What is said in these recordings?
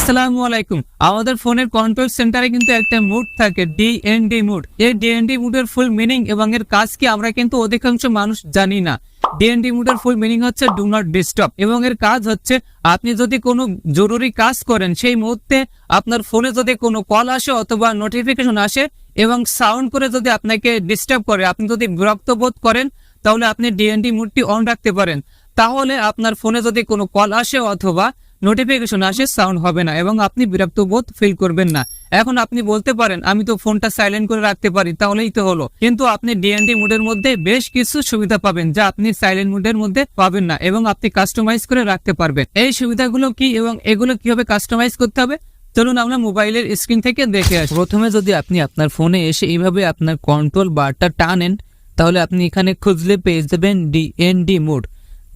আসসালামু আলাইকুম। আমাদের ফোনের কন্ট্রোল সেন্টারে কিন্তু একটা মুড থাকে ডিএনডি মুড এই ডিএনডি মুডের ফুল মিনিং এবং এর কাজ কি আমরা কিন্তু অধিকাংশ মানুষ জানি না। ডিএনডি মুডের ফুল মিনিং হচ্ছে ডু নট ডিস্টার্ব এবং এর কাজ হচ্ছে আপনি যদি কোনো জরুরি কাজ করেন, সেই মুহূর্তে আপনার ফোনে যদি কোনো কল আসে অথবা নোটিফিকেশন আসে এবং সাউন্ড করে যদি আপনাকে ডিস্টার্ব করে, আপনি যদি বিরক্ত বোধ করেন, তাহলে আপনি ডিএনডি মুডটি অন রাখতে পারেন। তাহলে আপনার ফোনে যদি কোনো কল আসে অথবা নোটিফিকেশন আসে সাউন্ড হবে না এবং আপনি বিরক্ত বোধ ফিল করবেন না। এখন আপনি বলতে পারেন, আমি তো ফোনটা সাইলেন্ট করে রাখতে পারি, তাহলেই তো হলো। কিন্তু আপনি ডিএনডি মুডের মধ্যে বেশ কিছু সুবিধা পাবেন যা আপনি সাইলেন্ট মুডের মধ্যে পাবেন না এবং আপনি কাস্টমাইজ করে রাখতে পারবেন। এই সুবিধাগুলো কি এবং এগুলো কীভাবে কাস্টমাইজ করতে হবে? চলুন আমরা মোবাইলের স্ক্রিন থেকে দেখে আসি। প্রথমে যদি আপনি আপনার ফোনে এসে এইভাবে আপনার কন্ট্রোল বারটা টানেন, তাহলে আপনি এখানে খুঁজলে পেয়ে যাবেন ডিএনডি মোড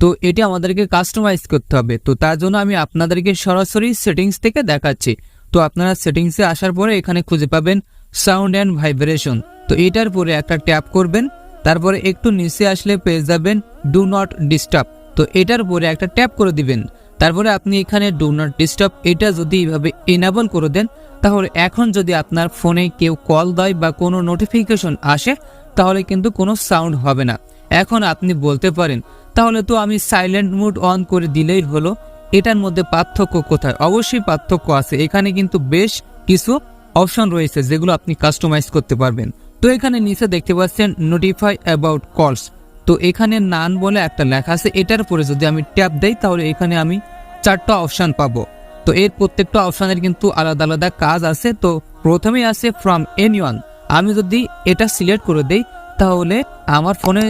তো এটি আমাদেরকে কাস্টমাইজ করতে হবে। তো তার জন্য আমি আপনাদেরকে সরাসরি সেটিংস থেকে দেখাচ্ছি। তো আপনারা সেটিংসে আসার পরে এখানে খুঁজে পাবেন সাউন্ড অ্যান্ড ভাইব্রেশন তো এটার পরে একটা ট্যাপ করবেন, তারপরে একটু নিচে আসলে পেয়ে যাবেন ডু নট ডিস্টার্ব তো এটার পরে একটা ট্যাপ করে দিবেন, তারপরে আপনি এখানে ডু নট ডিস্টার্ব এটা যদি এইভাবে এনাবল করে দেন, তাহলে এখন যদি আপনার ফোনে কেউ কল দেয় বা কোনো নোটিফিকেশন আসে, তাহলে কিন্তু কোনো সাউন্ড হবে না। এখন আপনি বলতে পারেন, তাহলে তো আমি সাইলেন্ট মুড অন করে দিলেই হলো। এটার মধ্যে পার্থক্য কোথায়? অবশ্যই পার্থক্য আছে। এখানে কিন্তু বেশ কিছু অপশন রয়েছে যেগুলো আপনি কাস্টমাইজ করতে পারবেন। তো এখানে নিচে দেখতে পাচ্ছেন নোটিফাই অ্যাবাউট কলস তো এখানে নান বলে একটা লেখা আছে। এটার পরে যদি আমি ট্যাপ দেই, তাহলে এখানে আমি চারটা অপশন পাবো। তো এর প্রত্যেকটা অপশানের কিন্তু আলাদা আলাদা কাজ আছে। তো প্রথমেই আছে ফ্রম এনিওয়ান আমি যদি এটা সিলেক্ট করে দেই, তাহলে আমার ফোনে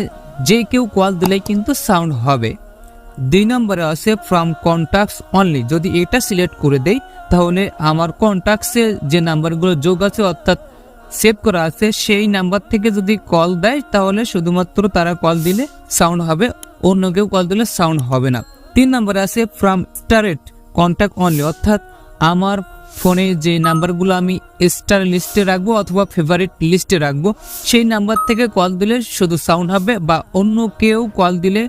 যে কেউ কল দিলেই কিন্তু সাউন্ড হবে। দুই নম্বরে আছে ফ্রম কন্ট্যাক্টস অনলি যদি এটা সিলেক্ট করে দেই, তাহলে আমার কন্ট্যাক্টসে যে নাম্বারগুলো যোগ আছে, অর্থাৎ সেভ করা আছে, সেই নাম্বার থেকে যদি কল দেয়, তাহলে শুধুমাত্র তারা কল দিলে সাউন্ড হবে, অন্য কেউ কল দিলে সাউন্ড হবে না। তিন নম্বরে আছে ফ্রম স্টারেট কন্ট্যাক্ট অনলি অর্থাৎ আমার ফোনে যে নাম্বারগুলো আমি স্টার লিস্টে রাখব অথবা ফেভারিট লিস্টে রাখব, সেই নাম্বার থেকে কল দিলে শুধু সাউন্ড হবে বা অন্য কেউ কল দিলে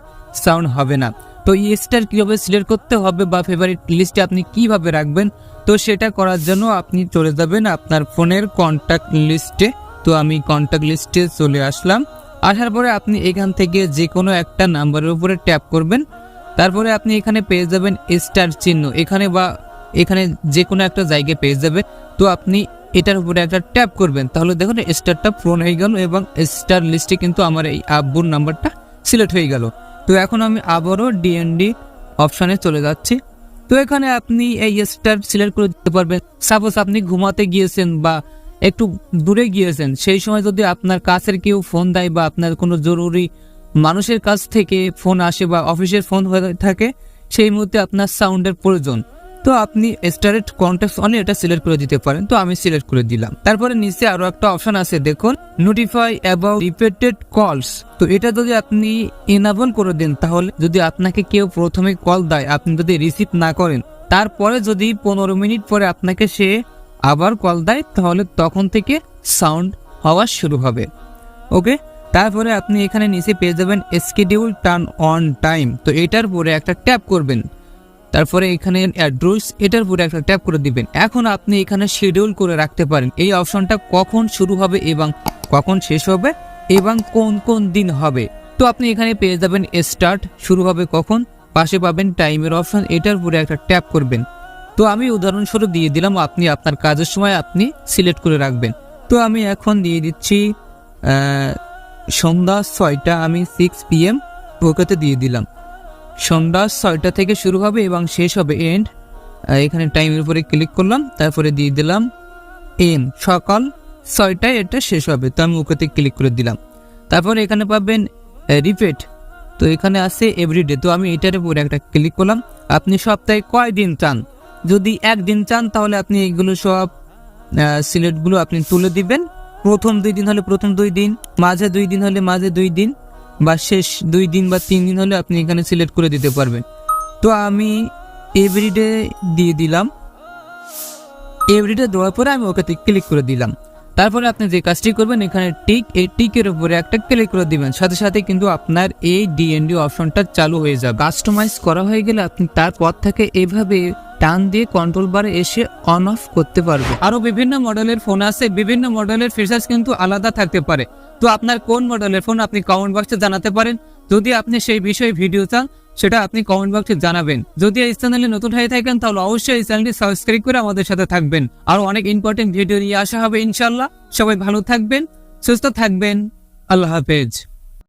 সাউন্ড হবে না। তো এই স্টার কীভাবে সিলেক্ট করতে হবে বা ফেভারিট লিস্টে আপনি কীভাবে রাখবেন, তো সেটা করার জন্য আপনি চলে যাবেন আপনার ফোনের কন্ট্যাক্ট লিস্টে তো আমি কন্ট্যাক্ট লিস্টে চলে আসলাম। আসার পরে আপনি এখান থেকে যে কোনো একটা নাম্বারের উপরে ট্যাপ করবেন। তারপরে আপনি এখানে পেয়ে যাবেন স্টার চিহ্ন। এখানে বা এখানে যে কোনো একটা জায়গায় পেয়ে যাবে। তো আপনি এটার উপরে একটা ট্যাপ করবেন। তাহলে দেখুন স্টারটা পূরণ হয়ে গেল এবং স্টার লিস্টে কিন্তু আমার এই আব্বুর নাম্বারটা সিলেক্ট হয়ে গেল। তো এখন আমি আবারও ডিএনডি অপশানে চলে যাচ্ছি। তো এখানে আপনি এই স্টার সিলেক্ট করে দিতে পারবেন। সাপোজ আপনি ঘুমাতে গিয়েছেন বা একটু দূরে গিয়েছেন, সেই সময় যদি আপনার কাছের কেউ ফোন দেয় বা আপনার কোনো জরুরি মানুষের কাছ থেকে ফোন আসে বা অফিসের ফোন হয়ে থাকে, সেই মুহূর্তে আপনার সাউন্ডের প্রয়োজন। তো আপনি স্টারেট কন্ট্যাক্ট অনলি এটা সিলেক্ট করে দিতে পারেন। তো আমি সিলেক্ট করে দিলাম। তারপরে নিচে আরও একটা অপশন আছে, দেখুন নোটিফাই অ্যাবাউট রিপিটেড কলস তো এটা যদি আপনি এনাবল করে দেন, তাহলে যদি আপনাকে কেউ প্রথমে কল দেয়, আপনি যদি রিসিভ না করেন, তারপরে যদি পনেরো মিনিট পরে আপনাকে সে আবার কল দেয়, তাহলে তখন থেকে সাউন্ড হওয়া শুরু হবে। ওকে? তারপরে আপনি এখানে নিচে পেয়ে যাবেন স্কেডিউল টার্ন অন টাইম তো এটার পরে একটা ট্যাপ করবেন। তারপরে এখানে অ্যাড্রেস এটার উপরে একটা ট্যাপ করে দিবেন। এখন আপনি এখানে শিডিউল করে রাখতে পারেন। এই অপশনটা কখন শুরু হবে এবং কখন শেষ হবে এবং কোন কোন দিন হবে। তো আপনি এখানে পেয়ে যাবেন স্টার্ট শুরু হবে কখন? পাশে পাবেন টাইমের অপশন এটার উপরে একটা ট্যাপ করবেন। তো আমি উদাহরণস্বরূপ দিয়ে দিলাম, আপনি আপনার কাজের সময় আপনি সিলেক্ট করে রাখবেন। তো আমি এখন দিয়ে দিচ্ছি সন্ধ্যা ছয়টা, আমি সিক্স পিএম ওকেতে দিয়ে দিলাম। সন্ধ্যা ছয়টা থেকে শুরু হবে এবং শেষ হবে এন্ড এখানে টাইমের উপরে ক্লিক করলাম, তারপরে দিয়ে দিলাম এম সকাল ছয়টায় এটা শেষ হবে, তো আমি ওকেতে ক্লিক করে দিলাম। তারপরে এখানে পাবেন রিপিট তো এখানে আছে এভরিডে তো আমি এটার উপরে একটা ক্লিক করলাম। আপনি সপ্তাহে কয় দিন চান? যদি একদিন চান, তাহলে আপনি এইগুলো সব সিলেটগুলো আপনি তুলে দিবেন। প্রথম দুই দিন হলে প্রথম দুই দিন, মাঝে দুই দিন হলে মাঝে দুই দিন। বা শেষ দুই দিন বা তিন দিন হলে আপনি এখানে সিলেক্ট করে দিতে পারবেন। তো আমি এভরিডে দিয়ে দিলাম। এভরিডে দেওয়ার পরে আমি ওকে ক্লিক করে দিলাম। তারপরে আপনি যে কাজটি করবেন, এখানে টিক এই টিকের উপরে একটা ক্লিক করে দিবেন। সাথে সাথে কিন্তু আপনার এই ডিএনডি অপশনটা চালু হয়ে যাবে। কাস্টমাইজ করা হয়ে গেলে আপনি তারপর থেকে এভাবে টান দিয়ে কন্ট্রোল বারে এসে অন অফ করতে পারবে। আরও বিভিন্ন মডেলের ফোন আছে, বিভিন্ন মডেলের ফিচার্স কিন্তু আলাদা থাকতে পারে। তো আপনার কোন মডেলের ফোন আপনি কমেন্ট বক্সে জানাতে পারেন? যদি আপনি সেই বিষয়ে ভিডিও চান, সেটা আপনি কমেন্ট বক্সে জানাবেন। যদি এই চ্যানেলে নতুন হয়ে থাকেন, তাহলে অবশ্যই এই চ্যানেলটি সাবস্ক্রাইব করে আমাদের সাথে থাকবেন। আর অনেক ইম্পর্টেন্ট ভিডিও নিয়ে আসা হবে ইনশাল্লাহ সবাই ভালো থাকবেন, সুস্থ থাকবেন। আল্লাহ হাফেজ।